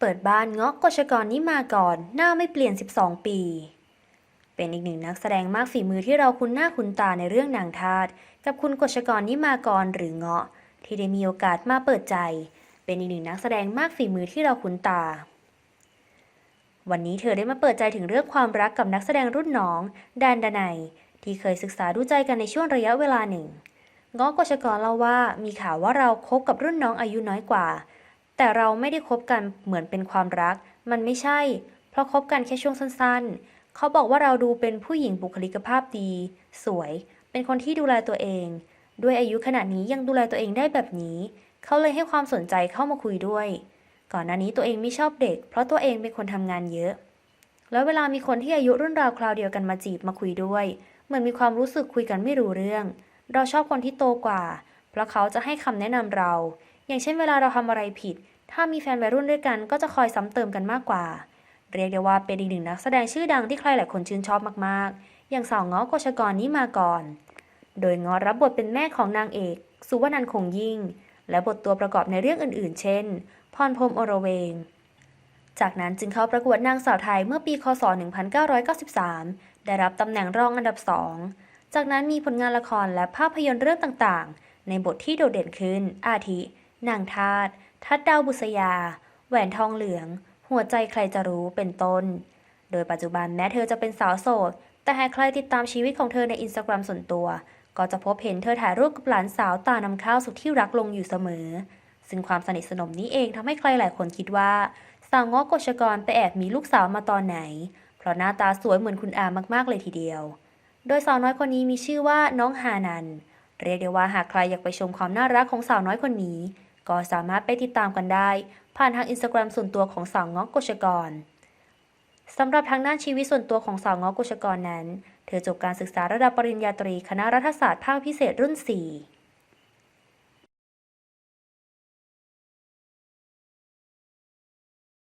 เปิดบ้านเงาะกชกรนี้มาก่อน หน้าไม่เปลี่ยน 12 ปี เป็นอีกหนึ่งนักแสดงมากฝีมือที่เราคุ้นหน้าคุ้นตาในเรื่องนางทาสกับคุณกชกรนี้มากรหรือเงาะ ที่ได้มีโอกาสมาเปิดใจ เป็นอีกหนึ่งนักแสดงมากฝีมือที่เราคุ้นตา วันนี้เธอได้มาเปิดใจถึงเรื่องความรักกับนักแสดงรุ่นน้องแดนดนัยที่เคยศึกษาดูใจกันในช่วงระยะเวลาหนึ่งง้อกชกรเล่าว่ามีข่าวว่าเราคบกับรุ่นน้องอายุน้อยกว่า แต่เราไม่ได้คบกันเหมือนเป็นความรัก มันไม่ใช่ เพราะคบกันแค่ช่วงสั้นๆ เขาบอกว่าเราดูเป็นผู้หญิงบุคลิกภาพดี สวย เป็นคนที่ดูแลตัวเอง ด้วยอายุขนาดนี้ยังดูแลตัวเองได้แบบนี้ เขาเลยให้ความสนใจเข้ามาคุยด้วย ก่อนหน้านี้ตัวเองไม่ชอบเด็ก เพราะตัวเองเป็นคนทำงานเยอะ แล้วเวลามีคนที่อายุรุ่นราวคราวเดียวกันมาจีบมาคุยด้วย เหมือนมีความรู้สึกคุยกันไม่รู้เรื่อง เราชอบคนที่โตกว่า เพราะเขาจะให้คำแนะนำเรา อย่างเช่นเวลาเราทำอะไรผิด ถ้ามีแฟนวัยรุ่นด้วยกันก็จะคอยซ้ำเติมกันมากกว่า เรียกได้ว่าเป็นอีกหนึ่งนักแสดงชื่อดังที่ใครหลายคนชื่นชอบมากๆ อย่างสาวง้อกชกรนี้มาก่อน โดยง้อรับบทเป็นแม่ของนางเอก สุวรรณคงยิ่ง และบทตัวประกอบในเรื่องอื่นๆ เช่น พรพรมอรเวง จากนั้นจึงเข้าประกวดนางสาวไทยเมื่อปีคศ 1993 ได้รับตำแหน่งรองอันดับสองจากนั้นมีผลงานละครและภาพยนตร์เรื่องต่างๆ ในบทที่โดดเด่นขึ้น อาทิ นางทาตทัดดาวบุษยา แหวนทองเหลือง หัวใจใครจะรู้เป็นต้น โดยปัจจุบันแม้เธอจะเป็นสาวโสด แต่หากใครติดตามชีวิตของเธอในอินสตาแกรมส่วนตัว ก็จะพบเห็นเธอถ่ายรูปกับหลานสาวตานำข้าวสุดที่รักลงอยู่เสมอ ซึ่งความสนิทสนมนี้เองทำให้ใครหลายคนคิดว่า สาวง้อกฎชกรไปแอบมีลูกสาวมาตอนไหน เพราะหน้าตาสวยเหมือนคุณอามากๆเลยทีเดียว โดยสาวน้อยคนนี้มีชื่อว่าน้องฮานันเรียกได้ว่าหากใครอยากไปชมความน่ารักของสาวน้อยคนนี้ ก็สามารถไปติดตามกันได้ ผ่านทางอินสตาแกรมส่วนตัวของสาวง้อกฎชกรสำหรับทางด้านชีวิตส่วนตัวของสาวง้อกฎชกรนั้น เธอจบการศึกษาระดับปริญญาตรีคณะรัฐศาสตร์ภาคพิเศษรุ่น 4